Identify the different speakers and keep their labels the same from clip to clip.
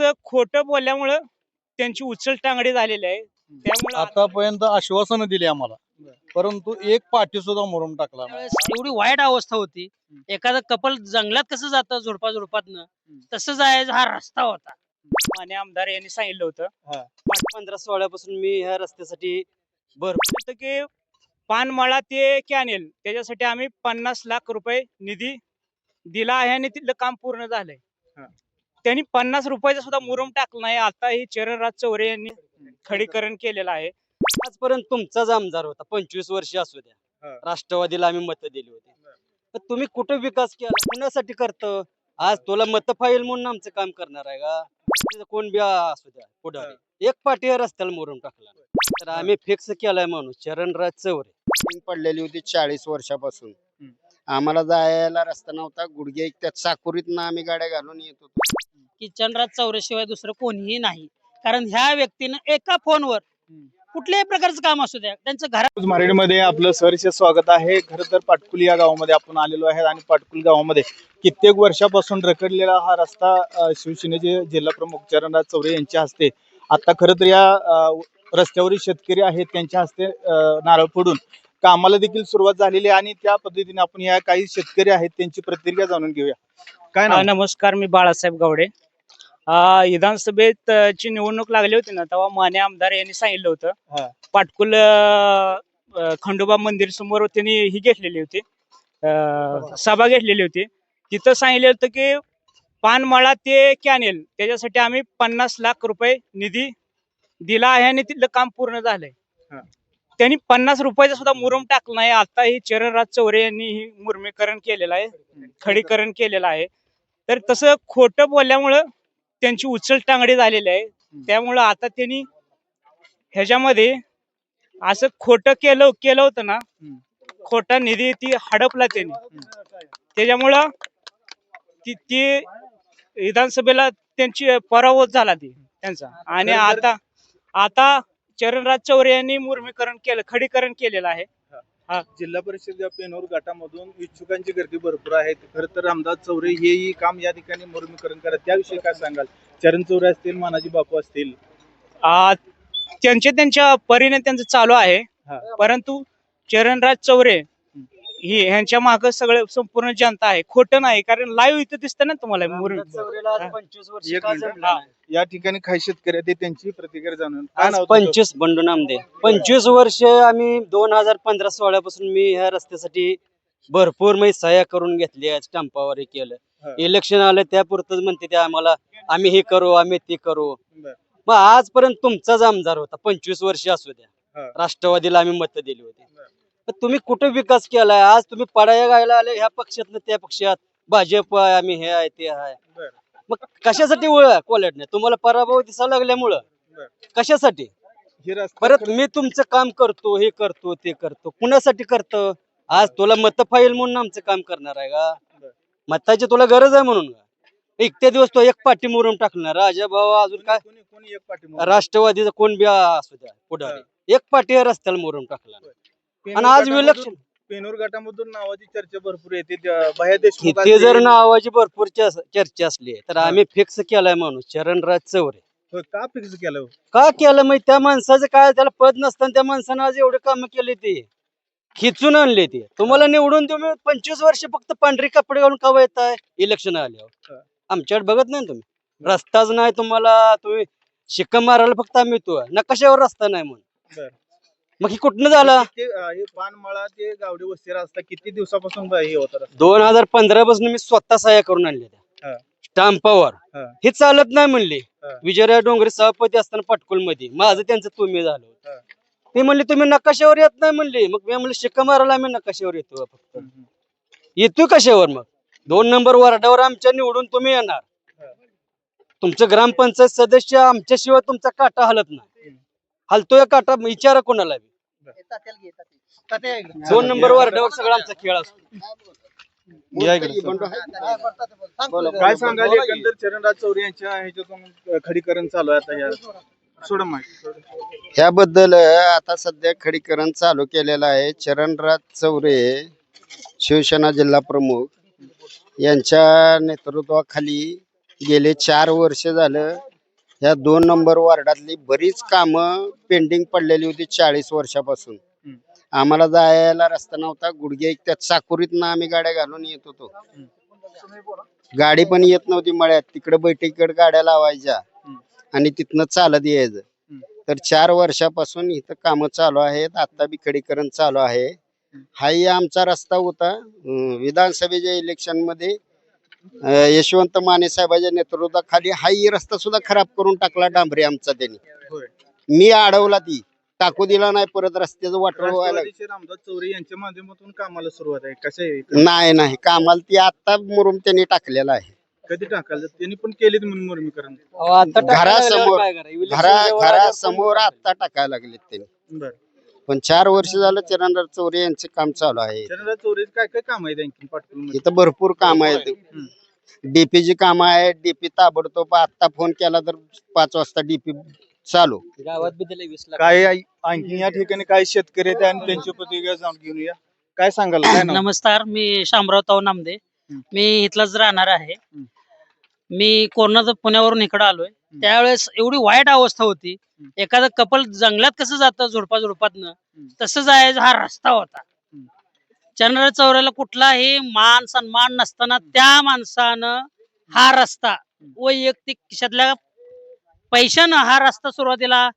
Speaker 1: तसं खोटं बोलल्यामुळं त्यांची उचल टांगडी झालेली आहे. त्यामुळे
Speaker 2: आतापर्यंत आश्वासनं दिली आम्हाला. परंतु एक पाठी सुद्धा मरून टाकला नाही.
Speaker 3: त्यावेळेस एवढी वाईट अवस्था होती. एखादं कपल जंगलात कसं जातं झुडपा झुडपातनं? तसं जायचा हा रस्ता होता.
Speaker 1: माने आमदार यांनी सांगितलं होतं.
Speaker 3: पंधरा सोळापासून मी ह्या रस्त्यासाठी भरपूर
Speaker 1: होतं की पानमळा ते कॅनेल त्याच्यासाठी आम्ही पन्नास लाख रुपये निधी दिला आहे आणि तिथलं काम पूर्ण झालंय. त्यांनी पन्नास रुपयाचा सुद्धा मुरुम टाकला नाही. आता ही चरणराज चौरे यांनी खडीकरण केलेलं आहे.
Speaker 3: आजपर्यंत तुमचाच आमदार होता. पंचवीस वर्ष असू
Speaker 2: हा.
Speaker 3: द्या राष्ट्रवादीला आम्ही मत दिली होती. तर तुम्ही कुठे विकास केला? कुणासाठी करतो? आज तुला मत फाईल म्हणून आमचं काम करणार आहे का? कोण बी असू द्या पुढे एक पाठी रस्त्याला मोरून टाकला तर आम्ही फिक्स केलाय माणूस चरणराज चौरे.
Speaker 4: पडलेली होती चाळीस वर्षापासून. आम्हाला जायला रस्ता नव्हता. गुडघे त्यात साकुरीतनं आम्ही गाड्या घालून येत होतो.
Speaker 3: की चंद्रात चौऱ्याशिवाय दुसरं कोणीही नाही. कारण ह्या व्यक्तीनं एका फोनवर कुठल्याही प्रकारचं काम असू द्या त्यांचं घरात
Speaker 2: मराठीमध्ये आपलं सहर्ष स्वागत आहे. खरं तर पाटकुल या गावामध्ये आपण आलेलो आहे आणि पाटकुल गावामध्ये कित्येक वर्षापासून रखडलेला हा रस्ता अ, शिवसेनेचे जिल्हा प्रमुख चरणराज चौरे यांच्या हस्ते. आता खरं तर या अ, रस्त्यावरील शेतकरी आहेत त्यांच्या हस्ते अ, नारळ फोडून कामाला देखील सुरुवात झालेली आहे आणि त्या पद्धतीने आपण या काही शेतकरी आहेत त्यांची प्रतिक्रिया जाणून घेऊया. काय
Speaker 1: हा,
Speaker 2: नाव
Speaker 1: नमस्कार मी बाळासाहेब गावडे. विधानसभेत ची निवडणूक लागली होती ना तेव्हा माने आमदार यांनी सांगितलं. होतं. पाटकुल अ, खंडोबा मंदिर समोर त्यांनी ही घेतलेली होती. अ, सभा घेतलेली होती. तिथं सांगितलं होतं की पानमळा ते कॅनेल त्याच्यासाठी आम्ही पन्नास लाख रुपये निधी दिला आहे आणि तिथलं काम पूर्ण झालंय.
Speaker 2: हा.
Speaker 1: त्यांनी पन्नास रुपयाचा सुद्धा मुरुम टाकला नाही. आता ही चरणराज चौरे यांनी ही मुरमीकरण केलेलं आहे खडीकरण केलेलं आहे. तर तसं खोटं बोलल्यामुळं त्यांची उचल टांगडी झालेली आहे. त्यामुळं आता त्यांनी ह्याच्यामध्ये असं खोटं केलं केलं होतं ना खोटा निधी ती हडपला त्यांनी. त्याच्यामुळं ती ती विधानसभेला त्यांची पराभव झाला ती त्यांचा. आणि आता आता चरणराज चौरे यांनी मुर्मीकरण केलं खडीकरण केलेलं आहे.
Speaker 2: जिल्हा परिषद या पेनोर गटामधून इच्छुकांची गर्दी भरपूर आहे. खरं तर रामदास चौरे हेही काम या ठिकाणी मुर्मीकरण करत त्याविषयी काय सांगाल? चरण चौरे असतील मानाजी बापू असतील.
Speaker 1: त्यांचे त्यांच्या परीने त्यांचं चालू आहे.
Speaker 2: हा.
Speaker 1: परंतु चरणराज चौरे ही ह्यांच्या माग सगळं संपूर्ण जनता आहे खोटं नाही कारण लाईव्ह इथं दिसतं ना तुम्हाला
Speaker 2: एक मिनिट. या ठिकाणी काही शेतकरी आहेत, ते त्यांची प्रतिक्रिया जाणून काय
Speaker 3: आज
Speaker 2: नाव तुमचं?
Speaker 3: पंचवीस बंडू नामदे पंचवीस वर्ष आम्ही दोन हजार पंधरा सोळापासून मी ह्या रस्त्यासाठी भरपूर मी सह्या करून घेतली स्टंपावर हे
Speaker 2: हा.
Speaker 3: केलं इलेक्शन आलं त्यापुरतच म्हणते ते आम्हाला आम्ही हे करू आम्ही ते करू
Speaker 2: बरं.
Speaker 3: मग आजपर्यंत तुमचाच आमदार होता पंचवीस वर्ष असू द्या. राष्ट्रवादीला आम्ही मत दिली होती. पण तुम्ही कुठे विकास केलाय? आज तुम्ही पडाया गायला आले ह्या पक्षात त्या पक्षात. भाजप आहे आम्ही हे आहे ते आहे. मग कशासाठी वळ कोलडणे तुम्हाला पराभव दिसायला लागल्यामुळं. कशासाठी? परत मी तुमचं काम करतो हे करतो ते करतो. कुणासाठी करतो? आज तुला मत फाईल म्हणून आमचं काम करणार आहे का. मताची तुला गरज आहे म्हणून एक दिवस तो एक पाठी मोरून टाकणार. राजा भाऊ अजून काय? राष्ट्रवादीचा कोण बी असू द्या पुढारी. एक पाठी रस्त्याला मोरून टाकला आणि आज विलक्षण
Speaker 2: पेनोर गटामधून नावाची चर्चा भरपूर येते. देशमुख
Speaker 3: किती जर. नावाची भरपूर चर्च- चर्चा असली तर आम्ही फिक्स केलाय माणूस चरणराज चौरे.
Speaker 2: होय, का फिक्स केलं? हो?
Speaker 3: का केलं? मग त्या माणसाचं काय? त्याला पद नसताना त्या माणसानं आज एवढे काम केले ते. खिचून आणले ते. तुम्हाला निवडून तुम्ही पंचवीस वर्ष फक्त पांढरी कपडे घालून कवा येत आहे इलेक्शन आल्यावर.
Speaker 2: हा.
Speaker 3: आमच्याकडे बघत नाही तुम्ही. रस्ताच नाही तुम्हाला. तुम्ही शिक्का मारायला फक्त आम्ही येतो नकाशावर रस्ता नाही म्हणून.
Speaker 2: बरं.
Speaker 3: मग ही कुठनं झाला
Speaker 2: ते, अं, हे पानमळा ते गावडे वस्ती रस्ता किती दिवसापासून ब- हे होत रस्ता?
Speaker 3: दोन हजार पंधरा पासून मी स्वतः सहाय्या करून आणले
Speaker 2: हा.
Speaker 3: स्टाम्पावर
Speaker 2: हा.
Speaker 3: हे चालत नाही म्हणले
Speaker 2: हा.
Speaker 3: विजयराव डोंगरे सभापती असताना पाटकुलमध्ये माझं त्यांचं तुम्ही झालं
Speaker 2: हा.
Speaker 3: ते म्हणले तुम्ही नकाशावर येत नाही म्हणले मग मी म्हणले शिक्का मारायला आम्ही नकाशावर येतो फक्त
Speaker 2: हम्म.
Speaker 3: येतोय कशावर मग दोन नंबर वार्डावर आमच्या निवडून तुम्ही येणार
Speaker 2: हा.
Speaker 3: तुमचं ग्रामपंचायत सदस्य आमच्याशिवाय तुमचा काटा हलत नाही. हलतोय काटा विचारा कोणाला बी. दोन नंबर वार्डावर सगळा आमचा खेळ असतो. या इकडे.
Speaker 2: काय सांगाल. एकंदर चरणराज चौरे यांच्या ह्याच्यातून खडीकरण चालू आहे आता या सोडा माहिती
Speaker 4: ह्याबद्दल आता सध्या खडीकरण चालू केलेलं आहे. चरणराज चौरे शिवसेना जिल्हा प्रमुख यांच्या नेतृत्वाखाली गेले चार वर्ष झालं. ह्या दोन नंबर वार्डातली बरीच कामं पेंडिंग पडलेली होती चाळीस वर्षापासून. आम्हाला जायला रस्ता नव्हता. गुडघे त्यात चाकुरीतनं आम्ही गाड्या घालून येत होतो. गाडी पण येत नव्हती मळ्यात. तिकडे बैठकीकडे गाड्या लावायच्या. आणि तिथनं चालत यायचं. तर चार वर्षापासून इथं कामं चालू आहेत. आता बी खडीकरण चालू आहे. हाही आमचा रस्ता होता. विधानसभेच्या इलेक्शनमध्ये यशवंत माने साहेबांच्या नेतृत्वाखाली हाही रस्ता सुद्धा खराब करून टाकला डांबरे आमचा त्यांनी. मी अडवला ती. टाकू दिला नाही परत रस्त्याचं वाटलं व्हायला
Speaker 2: राष्ट्रवादीचे रामदास चौरे यांच्या माध्यमातून कामाला सुरुवात आहे. कसं
Speaker 4: नाही नाही. कामाला ती आता मुरुम त्यांनी टाकलेला आहे.
Speaker 2: कधी टाकाल त्यांनी पण केलीत म्हणून मुर्मीकरण.
Speaker 3: टाकायला
Speaker 4: घरासमोर- घरा घरासमोर आता टाकायला लागलेत त्यांनी.
Speaker 2: बर.
Speaker 4: पण चार वर्ष झालं चरणराज चौरे यांचे काम चालू आहे
Speaker 2: चरणराज चौरे काय काय काम आणखी पाटकुल
Speaker 4: इथं भरपूर काम आहेत. डीपीची काम आहेत डीपी ताबडतोब आता फोन केला तर पाच वाजता डीपी चालू
Speaker 3: गावात बी दिले वीस लाख
Speaker 2: काय आणखी या ठिकाणी काय शेतकरी आहेत आणि त्यांची प्रतिक्रिया जाणून घेऊया काय सांगाल काय नाव?
Speaker 5: नमस्कार मी शामराव ताऊ नामदे
Speaker 2: हं.
Speaker 5: मी इथलाच राहणार आहे
Speaker 2: हं.
Speaker 5: मी कोरोनाचं पुण्यावरून इकडे आलोय त्यावेळेस एवढी वाईट अवस्था होती. एखादं कपल जंगलात कसं जातं झुडपा झुडपातनं? तसं जायचं हा रस्ता होता. चंद्र चौऱ्याला कुठलाही मान सन्मान नसताना त्या माणसानं हा रस्ता वैयक्तिक खिशातल्या पैशानं हा रस्ता सुरुवातीला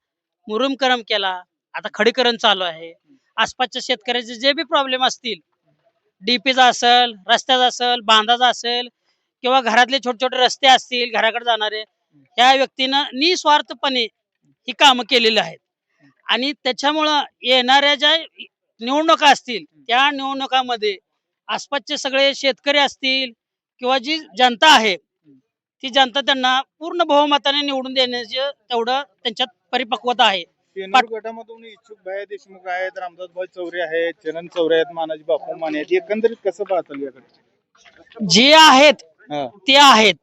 Speaker 5: मुरुमकरम केला. आता खडीकरण चालू आहे. आसपासच्या शेतकऱ्याचे जे बी प्रॉब्लेम असतील डीपीचा असेल रस्त्याचा असेल बांधाचा असेल किंवा घरातले छोटे छोटे रस्ते असतील घराकडे जाणारे ह्या व्यक्तीनं निस्वार्थपणे ही कामं केलेली आहेत. आणि त्याच्यामुळं येणाऱ्या ज्या निवडणुका असतील त्या निवडणुकामध्ये आसपासचे सगळे शेतकरी असतील किंवा जी जनता आहे ती जनता त्यांना पूर्ण बहुमताने निवडून देण्याचे तेवढं त्यांच्यात परिपक्वता आहे.
Speaker 2: गटामधून इच्छुक भाई देशमुख आहेत रामदास भाई चौरे आहेत चरण चौरे आहेत मानाजी बापू माने आहेत एकंदरीत कसं पाहताल याकडे
Speaker 5: जे आहेत. ते आहेत.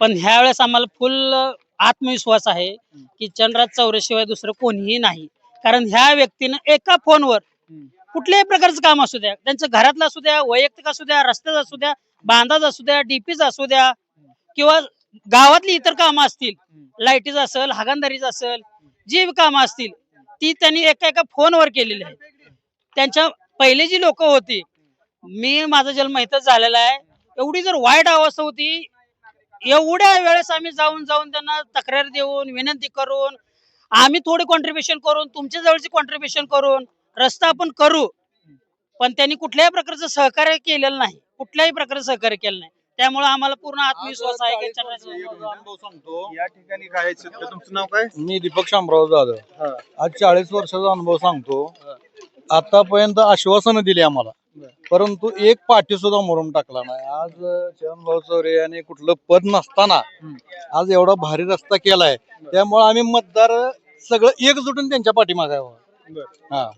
Speaker 5: पण ह्या वेळेस आम्हाला फुल आत्मविश्वास आहे की चंद्रराज चौरेशिवाय दुसरं कोणीही नाही. कारण ह्या व्यक्तीनं एका फोनवर. कुठल्याही प्रकारचं काम असू द्या त्यांचं घरातलं असू द्या वैयक्तिक असू द्या रस्त्याचं असू द्या बांधाचं असू द्या डीपीच असू द्या किंवा गावातली इतर कामं असतील लाईटीचं असेल हागणदारीचं असेल जी कामं असतील ती त्यांनी एका एका फोनवर केलेली आहेत. त्यांच्या पहिले जी लोक होती मी माझा जन्म इथंच झालेला आहे एवढी जर वाईट अवस्था होती एवढ्या वेळेस आम्ही जाऊन जाऊन त्यांना तक्रार देऊन विनंती करून आम्ही थोडी कॉन्ट्रीब्युशन करून तुमच्या जवळची कॉन्ट्रीब्युशन करून रस्ता आपण करू. पण त्यांनी कुठल्याही प्रकारचं सहकार्य केलेलं नाही. कुठल्याही प्रकारचं सहकार्य केलं नाही. त्यामुळे आम्हाला पूर्ण आत्मविश्वास आहे की चंद्रशेखर
Speaker 2: सांगतो. या ठिकाणी काय आहे? शेतकरी तुमचं नाव काय?
Speaker 6: मी दीपक शामराव जाधव.
Speaker 2: हा.
Speaker 6: आज चाळीस वर्षाचा अनुभव सांगतो. आतापर्यंत आश्वासनं दिली आम्हाला. परंतु एक पाठी सुद्धा मुरुम टाकला नाही आज चरणभाऊ चौरे यांनी कुठलं पद नसताना आज एवढा भारी रस्ता केलाय त्यामुळे आम्ही मतदार सगळं एकजुटून त्यांच्या पाठीमागे. हा